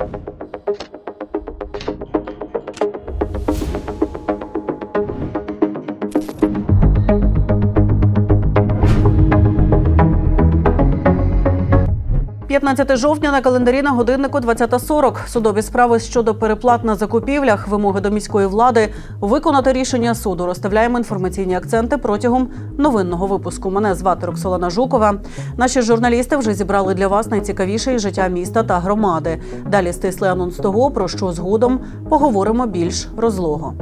you – 15 жовтня на календарі на годиннику 20.40. Судові справи щодо переплат на закупівлях, вимоги до міської влади, виконати рішення суду. Розставляємо інформаційні акценти протягом новинного випуску. Мене звати Роксолана Жукова. Наші журналісти вже зібрали для вас найцікавіше із життя міста та громади. Далі стислий анонс того, про що згодом поговоримо більш розлого.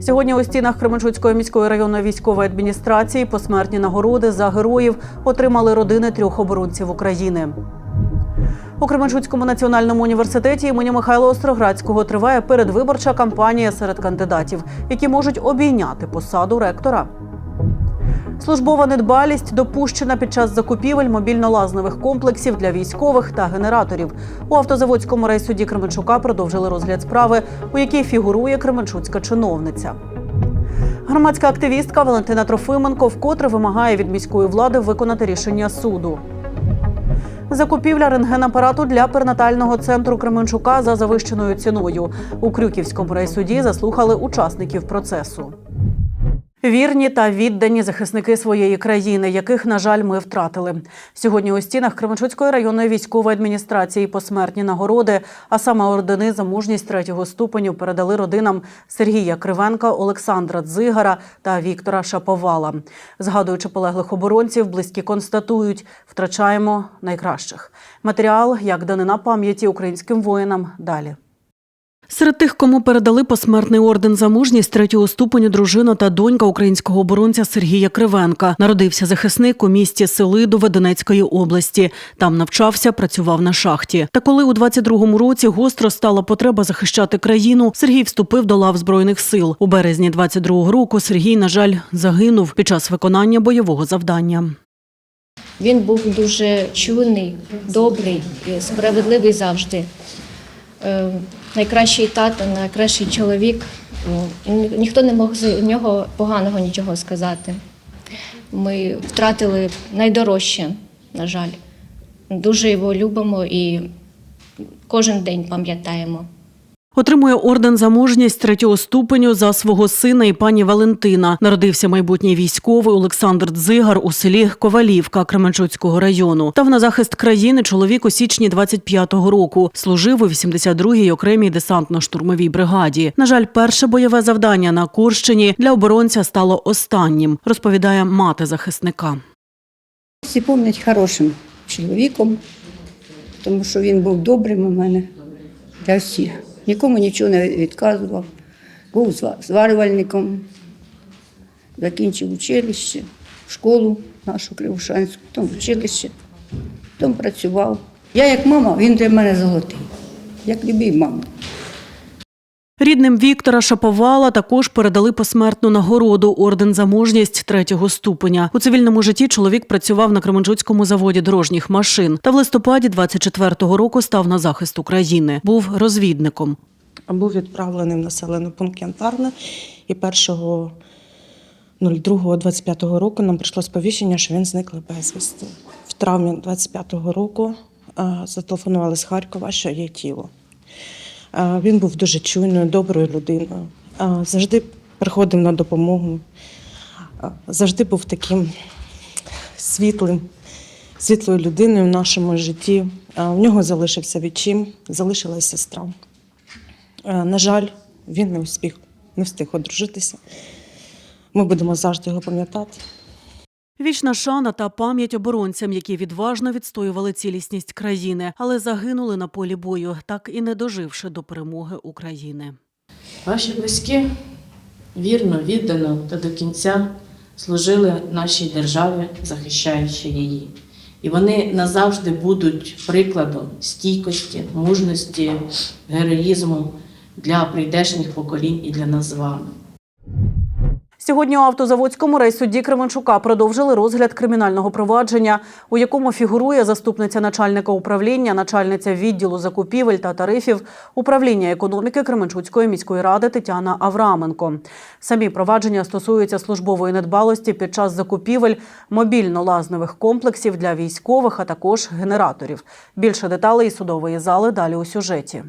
Сьогодні у стінах Кременчуцької міської районної військової адміністрації посмертні нагороди за героїв отримали родини трьох оборонців України. У Кременчуцькому національному університеті імені Михайла Остроградського триває передвиборча кампанія серед кандидатів, які можуть обійняти посаду ректора. Службова недбалість допущена під час закупівель мобільно-лазнових комплексів для військових та генераторів. У автозаводському райсуді Кременчука продовжили розгляд справи, у якій фігурує кременчуцька чиновниця. Громадська активістка Валентина Трофименко вкотре вимагає від міської влади виконати рішення суду. Закупівля рентгенапарату для перинатального центру Кременчука за завищеною ціною. У Крюківському райсуді заслухали учасників процесу. Вірні та віддані захисники своєї країни, яких, на жаль, ми втратили. Сьогодні у стінах Кременчуцької районної військової адміністрації посмертні нагороди, а саме ордени за мужність третього ступеню передали родинам Сергія Кривенка, Олександра Дзигара та Віктора Шаповала. Згадуючи полеглих оборонців, близькі констатують, втрачаємо найкращих. Матеріал як данина пам'яті українським воїнам далі. Серед тих, кому передали посмертний орден за мужність третього ступеню дружина та донька українського оборонця Сергія Кривенка. Народився захисник у місті Селидове Донецької області. Там навчався, працював на шахті. Та коли у 22-му році гостро стала потреба захищати країну, Сергій вступив до лав збройних сил. У березні 22-го року Сергій, на жаль, загинув під час виконання бойового завдання. Він був дуже чуйний, добрий, справедливий завжди. Найкращий тато, найкращий чоловік. Ну, Ніхто не мог з нього поганого нічого сказати. Ми втратили найдорожче, на жаль. Дуже його любимо і кожен день пам'ятаємо. Отримує орден за мужність третього ступеню за свого сина і пані Валентина. Народився майбутній військовий Олександр Дзигар у селі Ковалівка Кременчуцького району. Став на захист країни чоловік у січні 25-го року. Служив у 82-й окремій десантно-штурмовій бригаді. На жаль, перше бойове завдання на Курщині для оборонця стало останнім, розповідає мати захисника. Всі пам'ятають хорошим чоловіком, тому що він був добрим у мене для всіх. Нікому нічого не відказував. Був зва- зварювальником, закінчив училище, школу нашу Кривошанську, там училище, там працював. Я як мама, він для мене золотий, як любий мама. Рідним Віктора Шаповала також передали посмертну нагороду орден за мужність третього ступеня. У цивільному житті чоловік працював на Кременчуцькому заводі дорожніх машин та в листопаді 24-го року став на захист України. Був розвідником. був відправлений в населений пункт Янтарне. І 1.02.25 року нам прийшло сповіщення, що він зниклий безвісти. В травні 25-го року е, зателефонували з Харкова, що є тіло. Він був дуже чуйною, доброю людиною. Завжди приходив на допомогу. Завжди був таким світлим, світлою людиною в нашому житті. В нього залишився відчим, залишилась сестра. На жаль, він не встиг, не встиг одружитися. Ми будемо завжди його пам'ятати. Вічна шана та пам'ять оборонцям, які відважно відстоювали цілісність країни, але загинули на полі бою, так і не доживши до перемоги України. Ваші близькі вірно, віддано та до кінця служили нашій державі, захищаючи її. І вони назавжди будуть прикладом стійкості, мужності, героїзму для прийдешніх поколінь і для нас з вами. Сьогодні у автозаводському райсуді Кременчука продовжили розгляд кримінального провадження, у якому фігурує заступниця начальника управління, начальниця відділу закупівель та тарифів управління економіки Кременчуцької міської ради Тетяна Авраменко. Самі провадження стосуються службової недбалості під час закупівель мобільно-лазневих комплексів для військових, а також генераторів. Більше деталей судової зали далі у сюжеті.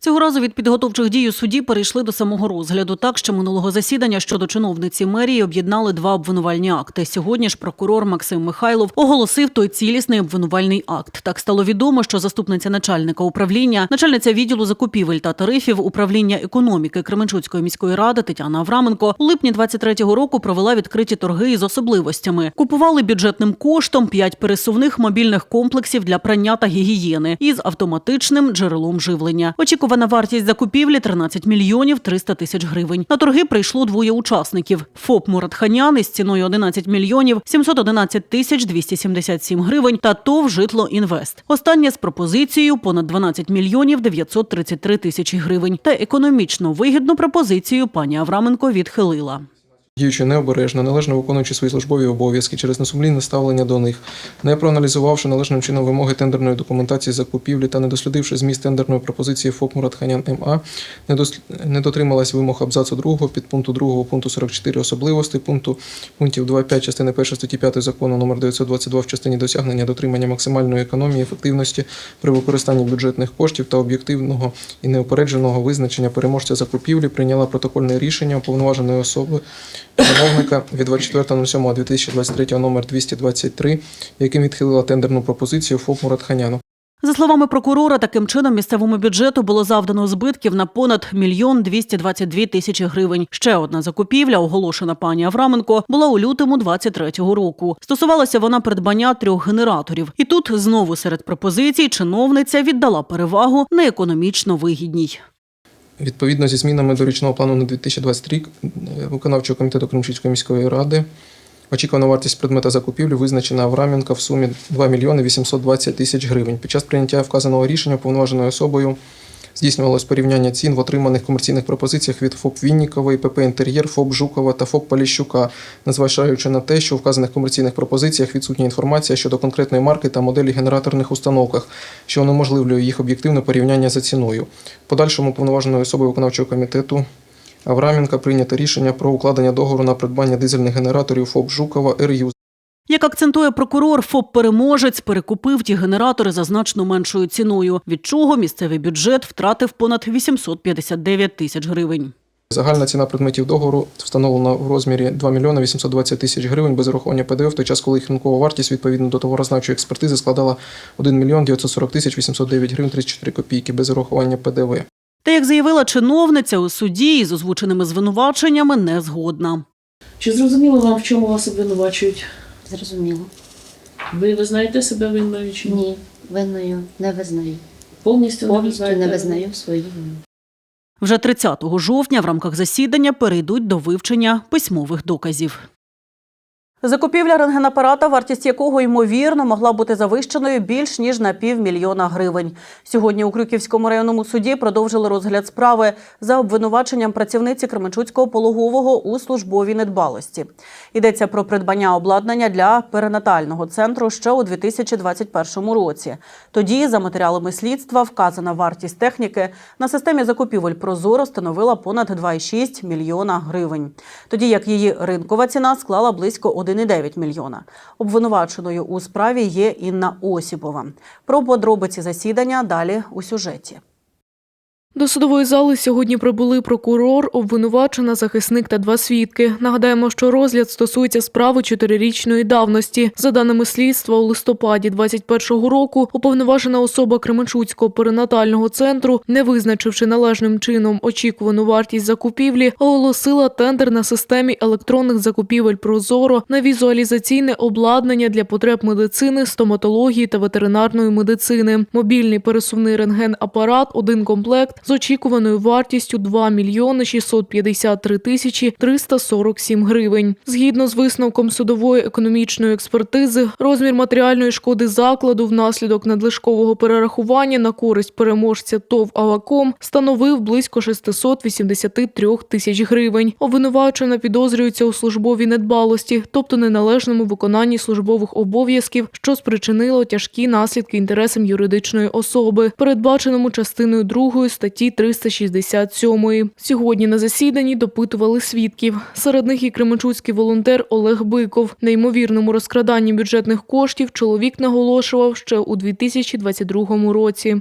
Цього разу від підготовчих дій у суді перейшли до самого розгляду. Так що минулого засідання щодо чиновниці мерії об'єднали два обвинувальні акти. Сьогодні ж прокурор Максим Михайлов оголосив той цілісний обвинувальний акт. Так стало відомо, що заступниця начальника управління, начальниця відділу закупівель та тарифів управління економіки Кременчуцької міської ради Тетяна Авраменко у липні 23-го року провела відкриті торги із особливостями. Купували бюджетним коштом п'ять пересувних мобільних комплексів для прання та гігієни із автоматичним джерелом живлення. Очікувана вартість закупівлі 13 мільйонів 300 тисяч гривень. На торги прийшло двоє учасників: ФОП Муратханян із ціною 11 мільйонів 711 тисяч 277 гривень та ТОВ Житло Інвест. Останнє з пропозицією понад 12 мільйонів 933 тисячі гривень. Та економічно вигідну пропозицію пані Авраменко відхилила. Діючи необережно, належно виконуючи свої службові обов'язки через несумлінне ставлення до них, не проаналізувавши належним чином вимоги тендерної документації закупівлі та не дослідивши зміст тендерної пропозиції ФОП Муратханян МА, не, дотрималась вимог абзацу 2 підпункту 2 пункту 44 особливостей пункту пунктів 2.5 частини 1 статті 5 закону номер 922 в частині досягнення дотримання максимальної економії ефективності при використанні бюджетних коштів та об'єктивного і неупередженого визначення переможця закупівлі прийняла протокольне рішення уповноваженої особи замовника від 24.07.2023 номер 223, яким відхилила тендерну пропозицію ФОП Муратханяну. За словами прокурора, таким чином місцевому бюджету було завдано збитків на понад мільйон 222 тисячі гривень. Ще одна закупівля, оголошена пані Авраменко, була у лютому 23-го року. Стосувалася вона придбання трьох генераторів. І тут знову серед пропозицій чиновниця віддала перевагу неекономічно вигідній. Відповідно зі змінами до річного плану на 2023 рік е, виконавчого комітету Кримчицької міської ради очікувана вартість предмета закупівлі визначена Авраменка в сумі 2 мільйони 820 тисяч гривень. Під час прийняття вказаного рішення повноваженою особою здійснювалось порівняння цін в отриманих комерційних пропозиціях від ФОП Віннікової, ПП Інтер'єр, ФОП Жукова та ФОП Поліщука, незважаючи на те, що у вказаних комерційних пропозиціях відсутня інформація щодо конкретної марки та моделі генераторних установках, що унеможливлює їх об'єктивне порівняння за ціною. Подальшому уповноваженою особою виконавчого комітету Авраменка прийнято рішення про укладення договору на придбання дизельних генераторів ФОП Жукова РЮ Як акцентує прокурор, ФОП переможець перекупив ті генератори за значно меншою ціною, від чого місцевий бюджет втратив понад 859 тисяч гривень. Загальна ціна предметів договору встановлена в розмірі 2 мільйони 820 тисяч гривень без урахування ПДВ, в той час, коли їх ринкова вартість відповідно до товарознавчої експертизи складала 1 мільйон 940 тисяч 809 гривень 34 копійки без урахування ПДВ. Та як заявила чиновниця у суді із озвученими звинуваченнями не згодна. Чи зрозуміло вам, в чому вас обвинувачують? Зрозуміло. Ви визнаєте себе винною чи ні? Ні, винною не визнаю. Повністю, Повністю не, не визнаю свою вину. Вже 30 жовтня в рамках засідання перейдуть до вивчення письмових доказів. Закупівля рентгенапарата, вартість якого ймовірно могла бути завищеною більш ніж на півмільйона гривень. Сьогодні у Крюківському районному суді продовжили розгляд справи за обвинуваченням працівниці Кременчуцького пологового у службовій недбалості. Йдеться про придбання обладнання для перинатального центру ще у 2021 році. Тоді, за матеріалами слідства, вказана вартість техніки на системі закупівель Прозоро становила понад 2,6 мільйона гривень. Тоді як її ринкова ціна склала близько 1,9 мільйона. Обвинуваченою у справі є Інна Осіпова. Про подробиці засідання далі у сюжеті. До судової зали сьогодні прибули прокурор, обвинувачена, захисник та два свідки. Нагадаємо, що розгляд стосується справи чотирирічної давності. За даними слідства, у листопаді 21-го року уповноважена особа Кременчуцького перинатального центру, не визначивши належним чином очікувану вартість закупівлі, оголосила тендер на системі електронних закупівель Прозоро на візуалізаційне обладнання для потреб медицини, стоматології та ветеринарної медицини. Мобільний пересувний рентген-апарат, один комплект з очікуваною вартістю 2 мільйони 653 тисячі 347 гривень. Згідно з висновком судової економічної експертизи, розмір матеріальної шкоди закладу внаслідок надлишкового перерахування на користь переможця ТОВ «Аваком» становив близько 683 тисяч гривень. Обвинувачена підозрюється у службовій недбалості, тобто неналежному виконанні службових обов'язків, що спричинило тяжкі наслідки інтересам юридичної особи, передбаченому частиною 2 статті 367. Сьогодні на засіданні допитували свідків. Серед них і кременчуцький волонтер Олег Биков. На ймовірному розкраданні бюджетних коштів чоловік наголошував ще у 2022 році.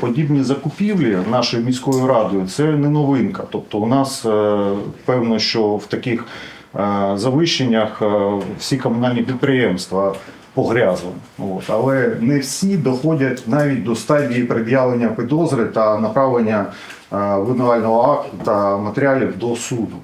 Подібні закупівлі нашою міською радою це не новинка. Тобто, у нас е, певно, що в таких завищеннях е, всі комунальні підприємства погрязли. От. Але не всі доходять навіть до стадії пред'явлення підозри та направлення е, винувального акту та матеріалів до суду.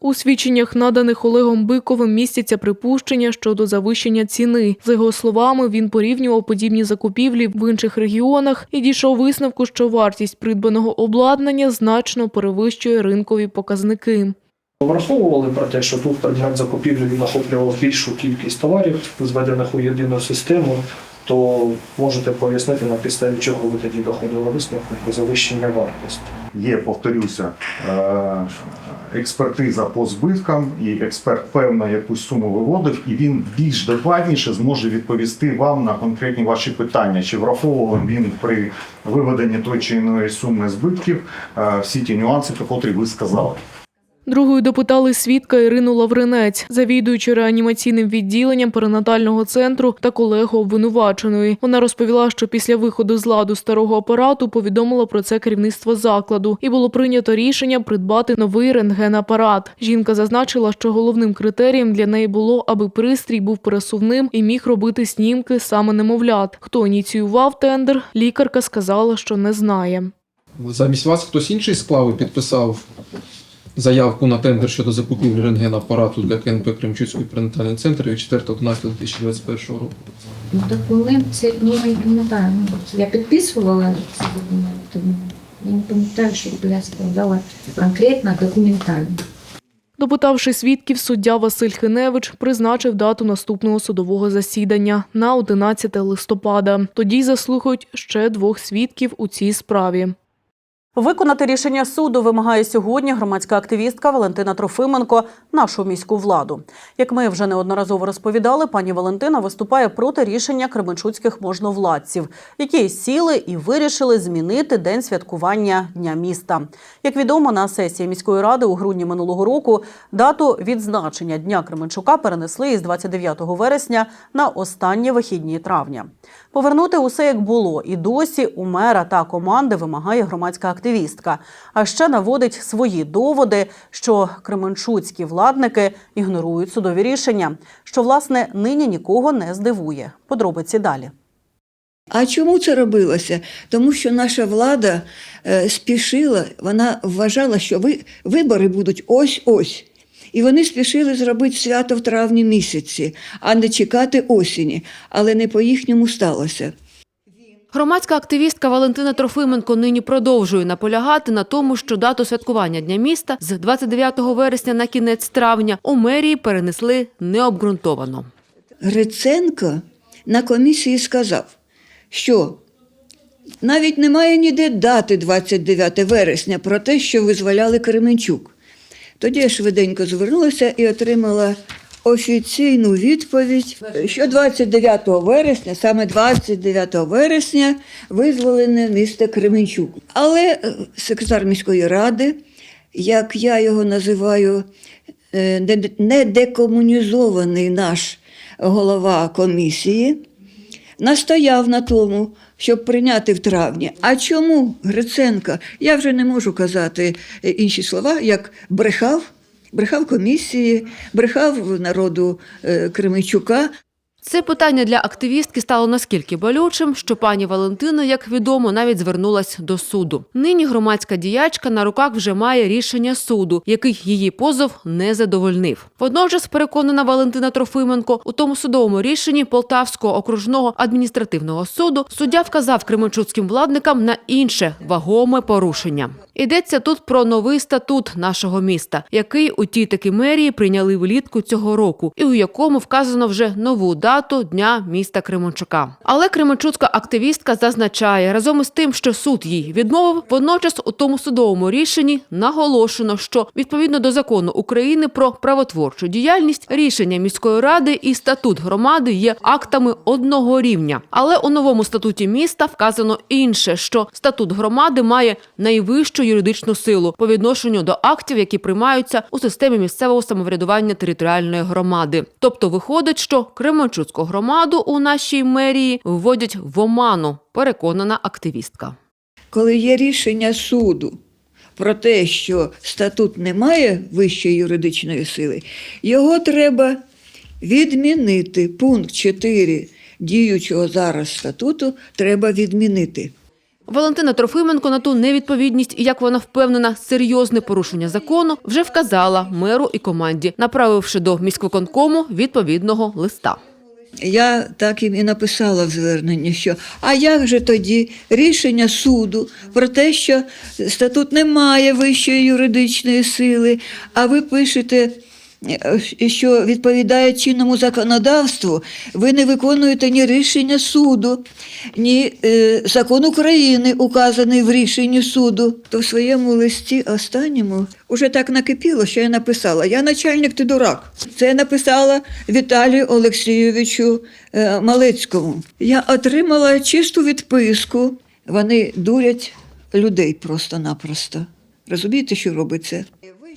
У свідченнях, наданих Олегом Биковим, містяться припущення щодо завищення ціни. За його словами, він порівнював подібні закупівлі в інших регіонах і дійшов висновку, що вартість придбаного обладнання значно перевищує ринкові показники. Враховували про те, що тут предмет закупівлі він більшу кількість товарів, зведених у єдину систему, то можете пояснити, на підставі чого ви тоді доходили висновку про завищення вартості. Є, повторюся, е, експертиза по збиткам, і експерт певно якусь суму виводив, і він більш докладніше зможе відповісти вам на конкретні ваші питання, чи враховував він при виведенні той чи іної суми збитків е, всі ті нюанси, про котрі ви сказали. Другою допитали свідка Ірину Лавринець, завідуючи реанімаційним відділенням перинатального центру та колегу обвинуваченої. Вона розповіла, що після виходу з ладу старого апарату повідомила про це керівництво закладу, і було прийнято рішення придбати новий рентгенапарат. Жінка зазначила, що головним критерієм для неї було, аби пристрій був пересувним і міг робити снімки саме немовлят. Хто ініціював тендер, лікарка сказала, що не знає. Замість вас хтось інший склав і підписав заявку на тендер щодо закупівлі рентгенапарату для КНП Кремчуцький перинатальний центр від 4.11.2021 року. Ну так коли це ну, я не пам'ятаю. Ну, Я підписувала ці документи, тому я не пам'ятаю, що я сказала конкретно документально. Допитавши свідків, суддя Василь Хиневич призначив дату наступного судового засідання на 11 листопада. Тоді заслухають ще двох свідків у цій справі. Виконати рішення суду вимагає сьогодні громадська активістка Валентина Трофименко нашу міську владу. Як ми вже неодноразово розповідали, пані Валентина виступає проти рішення кременчуцьких можновладців, які сіли і вирішили змінити день святкування Дня міста. Як відомо, на сесії міської ради у грудні минулого року дату відзначення Дня Кременчука перенесли із 29 вересня на останні вихідні травня. Повернути усе як було, і досі у мера та команди вимагає громадська активістка. А ще наводить свої доводи, що кременчуцькі владники ігнорують судові рішення, що власне нині нікого не здивує. Подробиці далі. А чому це робилося? Тому що наша влада е, спішила, вона вважала, що ви, вибори будуть ось-ось. І вони спішили зробити свято в травні місяці, а не чекати осені. Але не по їхньому сталося. Громадська активістка Валентина Трофименко нині продовжує наполягати на тому, що дату святкування Дня міста з 29 вересня на кінець травня у мерії перенесли необґрунтовано. Гриценко на комісії сказав, що навіть немає ніде дати 29 вересня про те, що визволяли Кременчук. Тоді я швиденько звернулася і отримала офіційну відповідь, що 29 вересня, саме 29 вересня, визволене місто Кременчук. Але е, секретар міської ради, як я його називаю, е, не- декомунізований наш голова комісії, настояв на тому, щоб прийняти в травні. А чому Гриценко? Я вже не можу казати е, інші слова, як брехав, брехав комісії, брехав народу е, Кременчука. Це питання для активістки стало наскільки болючим, що пані Валентина, як відомо, навіть звернулась до суду. Нині громадська діячка на руках вже має рішення суду, який її позов не задовольнив. Водночас переконана Валентина Трофименко, у тому судовому рішенні Полтавського окружного адміністративного суду суддя вказав кременчуцьким владникам на інше вагоме порушення. Йдеться тут про новий статут нашого міста, який у тій таки мерії прийняли влітку цього року, і у якому вказано вже нову дату дня міста Кременчука. Але кременчуцька активістка зазначає, разом із тим, що суд їй відмовив, водночас у тому судовому рішенні наголошено, що відповідно до закону України про правотворчу діяльність рішення міської ради і статут громади є актами одного рівня. Але у новому статуті міста вказано інше, що статут громади має найвищу юридичну силу по відношенню до актів, які приймаються у системі місцевого самоврядування територіальної громади. Тобто виходить, що Кременчуцьку громаду у нашій мерії вводять в оману, переконана активістка. коли є рішення суду про те, що статут не має вищої юридичної сили, його треба відмінити. Пункт 4 діючого зараз статуту треба відмінити. Валентина Трофименко на ту невідповідність і, як вона впевнена, серйозне порушення закону вже вказала меру і команді, направивши до міськвиконкому відповідного листа. Я так їм і написала в зверненні, що а як же тоді рішення суду про те, що статут не має вищої юридичної сили, а ви пишете, що відповідає чинному законодавству, ви не виконуєте ні рішення суду, ні е, закон України, указаний в рішенні суду. То в своєму листі останньому уже так накипіло, що я написала: Я начальник, ти дурак. Це я написала Віталію Олексійовичу е, Малецькому. Я отримала чисту відписку. Вони дурять людей просто-напросто. Розумієте, що робиться?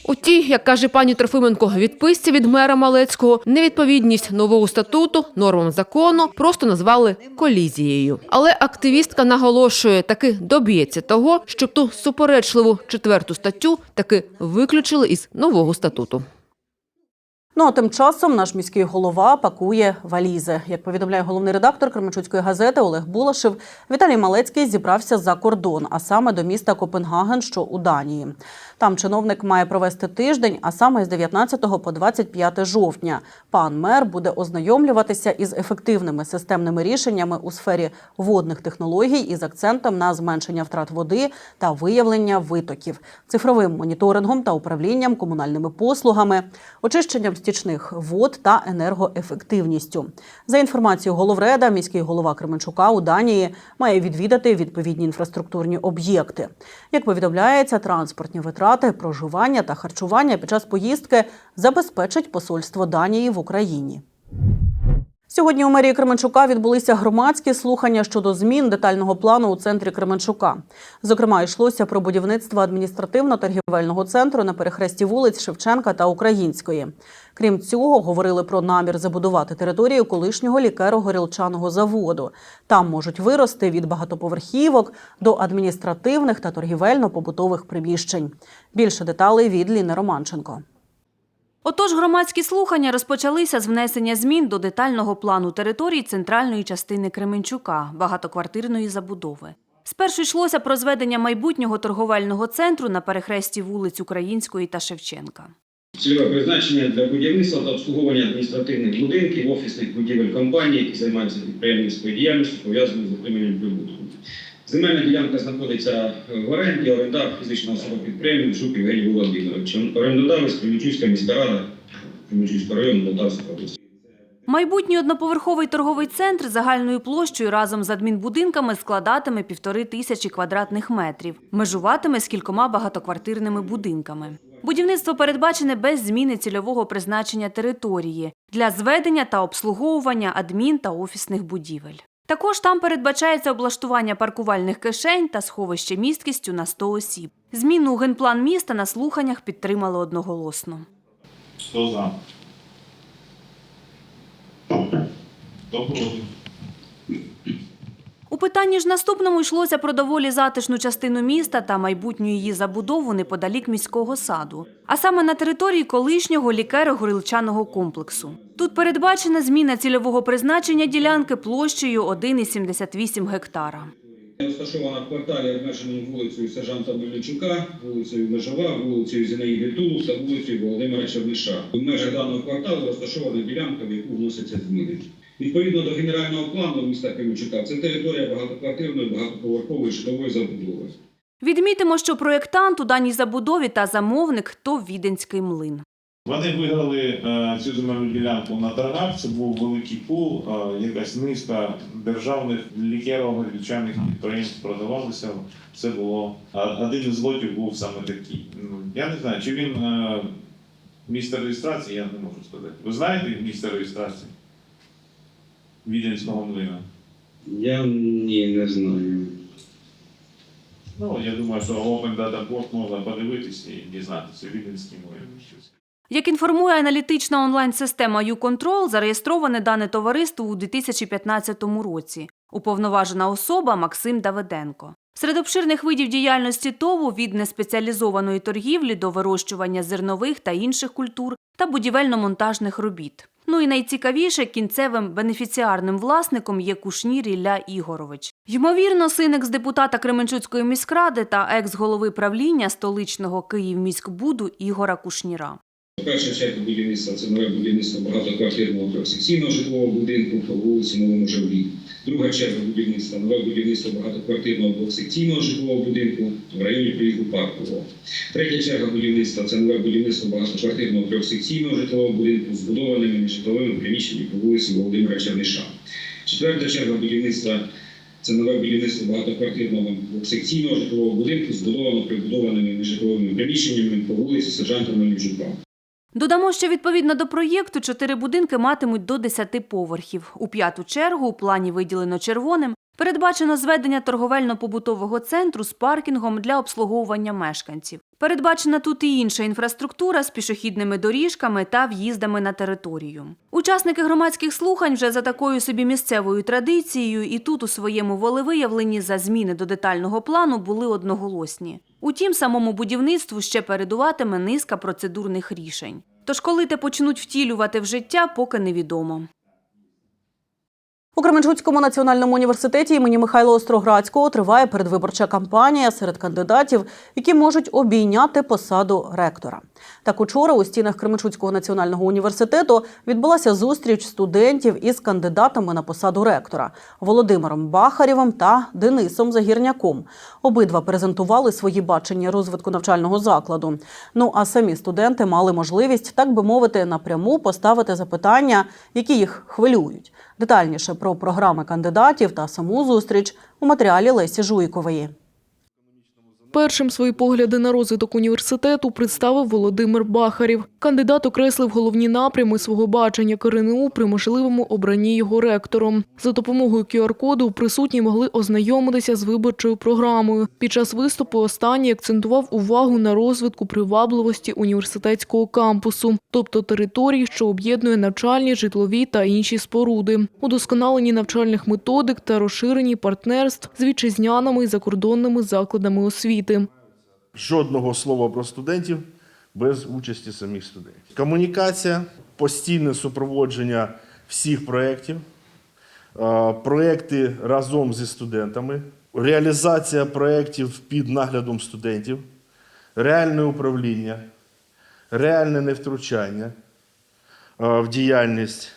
У тій, як каже пані Трофименко, відписці від мера Малецького невідповідність нового статуту нормам закону просто назвали колізією. Але активістка наголошує, таки доб'ється того, щоб ту суперечливу четверту статтю таки виключили із нового статуту. Ну а тим часом наш міський голова пакує валізи. Як повідомляє головний редактор Кременчуцької газети Олег Булашев, Віталій Малецький зібрався за кордон, а саме до міста Копенгаген, що у Данії. Там чиновник має провести тиждень, а саме з 19 по 25 жовтня. Пан мер буде ознайомлюватися із ефективними системними рішеннями у сфері водних технологій із акцентом на зменшення втрат води та виявлення витоків, цифровим моніторингом та управлінням комунальними послугами, очищенням стічних вод та енергоефективністю. За інформацією головреда, міський голова Кременчука у Данії має відвідати відповідні інфраструктурні об'єкти. Як повідомляється, транспортні витрати, проживання та харчування під час поїздки забезпечить посольство Данії в Україні. Сьогодні у мерії Кременчука відбулися громадські слухання щодо змін детального плану у центрі Кременчука. Зокрема, йшлося про будівництво адміністративно-торгівельного центру на перехресті вулиць Шевченка та Української. Крім цього, говорили про намір забудувати територію колишнього лікеро-горілчаного заводу. Там можуть вирости від багатоповерхівок до адміністративних та торгівельно-побутових приміщень. Більше деталей від Ліни Романченко. Отож, громадські слухання розпочалися з внесення змін до детального плану територій центральної частини Кременчука, багатоквартирної забудови. Спершу йшлося про зведення майбутнього торговельного центру на перехресті вулиць Української та Шевченка. Цільове призначення для будівництва та обслуговування адміністративних будинків, офісних будівель компаній, які займаються підприємницькою діяльністю, пов'язаною з отриманням прибутку. Земельна ділянка знаходиться в оренді, орендар фізична особа підприємець Жук Євгеній Володимирович. Орендодавець Кременчуцька міська рада Кременчуцького району Полтавської області. Майбутній одноповерховий торговий центр загальною площею разом з адмінбудинками складатиме півтори тисячі квадратних метрів, межуватиме з кількома багатоквартирними будинками. Будівництво передбачене без зміни цільового призначення території для зведення та обслуговування адмін та офісних будівель. Також там передбачається облаштування паркувальних кишень та сховище місткістю на 100 осіб. Зміну генплан міста на слуханнях підтримали одноголосно. Хто за? Хто проти? У питанні ж наступному йшлося про доволі затишну частину міста та майбутню її забудову неподалік міського саду, а саме на території колишнього лікеро-горілчаного комплексу. Тут передбачена зміна цільового призначення ділянки площею 1,78 гектара. Розташована в кварталі обмеженому вулицею сержанта Мельничука, вулицею Межова, вулицею Зінаїди Тулус та вулицею Володимира Черниша. У межах даного кварталу розташована ділянка, в яку вносяться зміни. Відповідно до генерального плану міста Кременчука, це територія багатоквартирної, багатоповерхової житлової забудови. Відмітимо, що проєктант у даній забудові та замовник – то Віденський млин. Вони виграли е, цю земельну ділянку на торгах. Це був великий пул, е, якась низка державних лікерово-горілчаних підприємств продавалися. Це було а один із лотів був саме такий. Ну, я не знаю, чи він е, місце реєстрації, я не можу сказати. Ви знаєте місце реєстрації Віденського млина? Я ні, не знаю. Ну, я думаю, що Open Data Board можна подивитися і дізнатися Віденський млин. Як інформує аналітична онлайн-система YouControl, зареєстроване дане товариство у 2015 році. Уповноважена особа Максим Давиденко. Серед обширних видів діяльності ТОВу від неспеціалізованої торгівлі до вирощування зернових та інших культур та будівельно-монтажних робіт. Ну і найцікавіше кінцевим бенефіціарним власником є Кушнір Ілля Ігорович. Ймовірно, син екс-депутата Кременчуцької міськради та екс-голови правління столичного Київміськбуду Ігора Кушніра. Перша черга будівництва це нове будівництво багатоквартирного трьохсекційного житлового будинку по вулиці Новому Жавлі. Друга черга будівництва нове будівництво багатоквартирного двохсекційного житлового будинку в районі Приїху Паркового. Третя черга будівництва це нове будівництво багатоквартирного трьохсекційного житлового будинку з збудованими нежитловими приміщеннями по вулиці Володимира Черниша. Четверта черга будівництва це нове будівництво багатоквартирного двохсекційного житлового будинку, збудовано прибудованими нежитловими приміщеннями по вулиці Сержанта Мельничука. Додамо, що відповідно до проєкту чотири будинки матимуть до 10 поверхів. У п'яту чергу у плані виділено червоним. Передбачено зведення торговельно-побутового центру з паркінгом для обслуговування мешканців. Передбачена тут і інша інфраструктура з пішохідними доріжками та в'їздами на територію. Учасники громадських слухань вже за такою собі місцевою традицією і тут у своєму волевиявленні за зміни до детального плану були одноголосні. Утім, самому будівництву ще передуватиме низка процедурних рішень. Тож, коли те почнуть втілювати в життя, поки невідомо. У Кременчуцькому національному університеті імені Михайла Остроградського триває передвиборча кампанія серед кандидатів, які можуть обійняти посаду ректора. Так учора у стінах Кременчуцького національного університету відбулася зустріч студентів із кандидатами на посаду ректора Володимиром Бахарєвим та Денисом Загірняком. Обидва презентували свої бачення розвитку навчального закладу. Ну а самі студенти мали можливість, так би мовити, напряму поставити запитання, які їх хвилюють. Детальніше про програми кандидатів та саму зустріч у матеріалі Лесі Жуйкової. Першим свої погляди на розвиток університету представив Володимир Бахарів. Кандидат окреслив головні напрями свого бачення КРНУ при можливому обранні його ректором. За допомогою QR-коду присутні могли ознайомитися з виборчою програмою. Під час виступу останній акцентував увагу на розвитку привабливості університетського кампусу, тобто території, що об'єднує навчальні, житлові та інші споруди, удосконалені навчальних методик та розширені партнерств з вітчизняними і закордонними закладами освіти. Жодного слова про студентів без участі самих студентів. Комунікація, постійне супроводження всіх проєктів, е, проєкти разом зі студентами, реалізація проєктів під наглядом студентів, реальне управління, реальне невтручання е, в діяльність,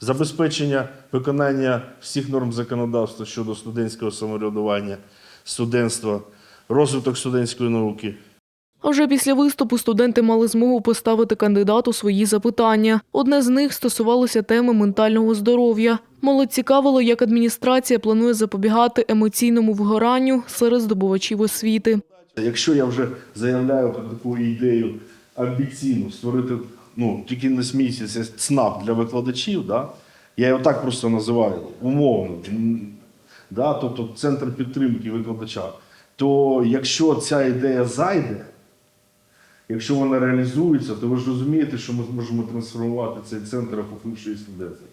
забезпечення виконання всіх норм законодавства щодо студентського самоврядування, студентства, розвиток студентської науки. А вже після виступу студенти мали змогу поставити кандидату свої запитання. Одне з них стосувалося теми ментального здоров'я. Молодь цікавило, як адміністрація планує запобігати емоційному вигоранню серед здобувачів освіти. Якщо я вже заявляю про таку ідею амбіційну створити, ну тільки не смійся, це ЦНАП для викладачів, да? я його так просто називаю умовно, да? тобто центр підтримки викладача. То якщо ця ідея зайде, якщо вона реалізується, то ви ж розумієте, що ми зможемо трансформувати цей центр охопивши студентів.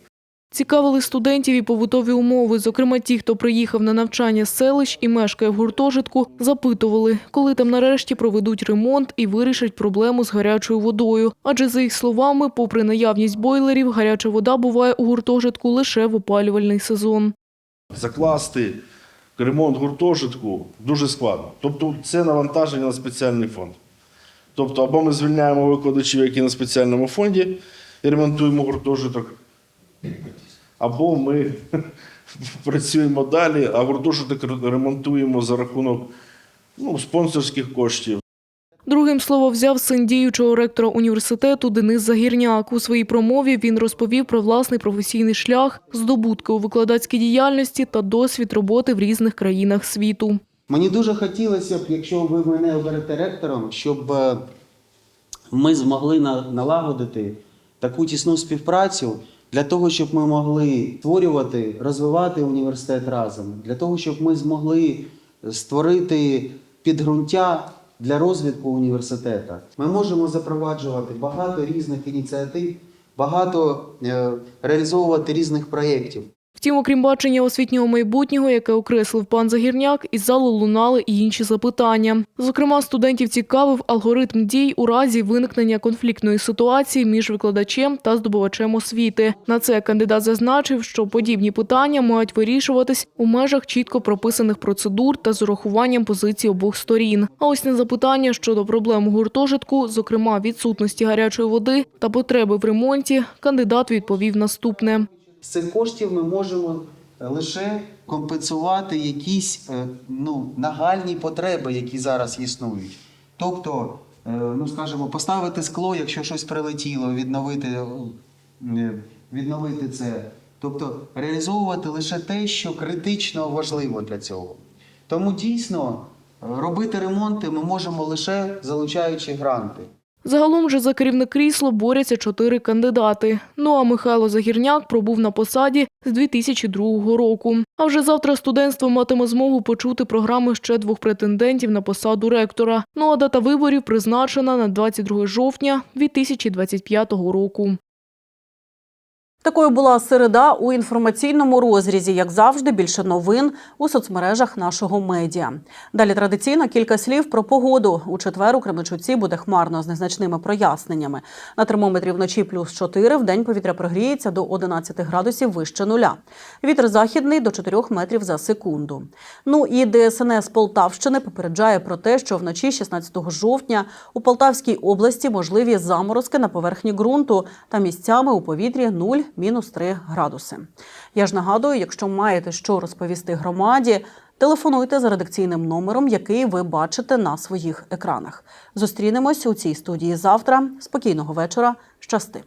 Цікавили студентів і побутові умови. Зокрема, ті, хто приїхав на навчання з селищ і мешкає в гуртожитку, запитували, коли там нарешті проведуть ремонт і вирішать проблему з гарячою водою. Адже за їх словами, попри наявність бойлерів, гаряча вода буває у гуртожитку лише в опалювальний сезон. Закласти ремонт гуртожитку дуже складно. Тобто це навантаження на спеціальний фонд. Тобто, або ми звільняємо викладачів, які на спеціальному фонді, і ремонтуємо гуртожиток, або ми працюємо далі, а гуртожиток ремонтуємо за рахунок ну, спонсорських коштів. Другим слово взяв син діючого ректора університету Денис Загірняк. У своїй промові він розповів про власний професійний шлях, здобутки у викладацькій діяльності та досвід роботи в різних країнах світу. Мені дуже хотілося б, якщо ви мене оберете ректором, щоб е, ми змогли налагодити таку тісну співпрацю для того, щоб ми могли створювати, розвивати університет разом, для того, щоб ми змогли створити підґрунтя для розвитку університету. Ми можемо запроваджувати багато різних ініціатив, багато е, реалізовувати різних проєктів. Втім, окрім бачення освітнього майбутнього, яке окреслив пан Загірняк, із залу лунали і інші запитання. Зокрема, студентів цікавив алгоритм дій у разі виникнення конфліктної ситуації між викладачем та здобувачем освіти. На це кандидат зазначив, що подібні питання мають вирішуватись у межах чітко прописаних процедур та з урахуванням позицій обох сторін. А ось на запитання щодо проблем гуртожитку, зокрема відсутності гарячої води та потреби в ремонті, кандидат відповів наступне. З цих коштів ми можемо е, лише компенсувати якісь е, ну, нагальні потреби, які зараз існують. Тобто, е, ну скажімо, поставити скло, якщо щось прилетіло, відновити, відновити це. Тобто реалізовувати лише те, що критично важливо для цього. Тому дійсно робити ремонти ми можемо лише залучаючи гранти. Загалом же за керівне крісло борються чотири кандидати. Ну а Михайло Загірняк пробув на посаді з 2002 року. А вже завтра студентство матиме змогу почути програми ще двох претендентів на посаду ректора. Ну а дата виборів призначена на 22 жовтня 2025 року. Такою була середа у інформаційному розрізі. Як завжди, більше новин у соцмережах нашого медіа. Далі традиційно кілька слів про погоду. У четвер у Кременчуці буде хмарно з незначними проясненнями. На термометрі вночі плюс 4, в день повітря прогріється до 11 градусів вище нуля. Вітер західний до 4 метрів за секунду. Ну і ДСНС Полтавщини попереджає про те, що вночі 16 жовтня у Полтавській області можливі заморозки на поверхні ґрунту та місцями у повітрі 0 мінус 3 градуси. Я ж нагадую, якщо маєте що розповісти громаді, телефонуйте за редакційним номером, який ви бачите на своїх екранах. Зустрінемось у цій студії завтра. Спокійного вечора. Щасти.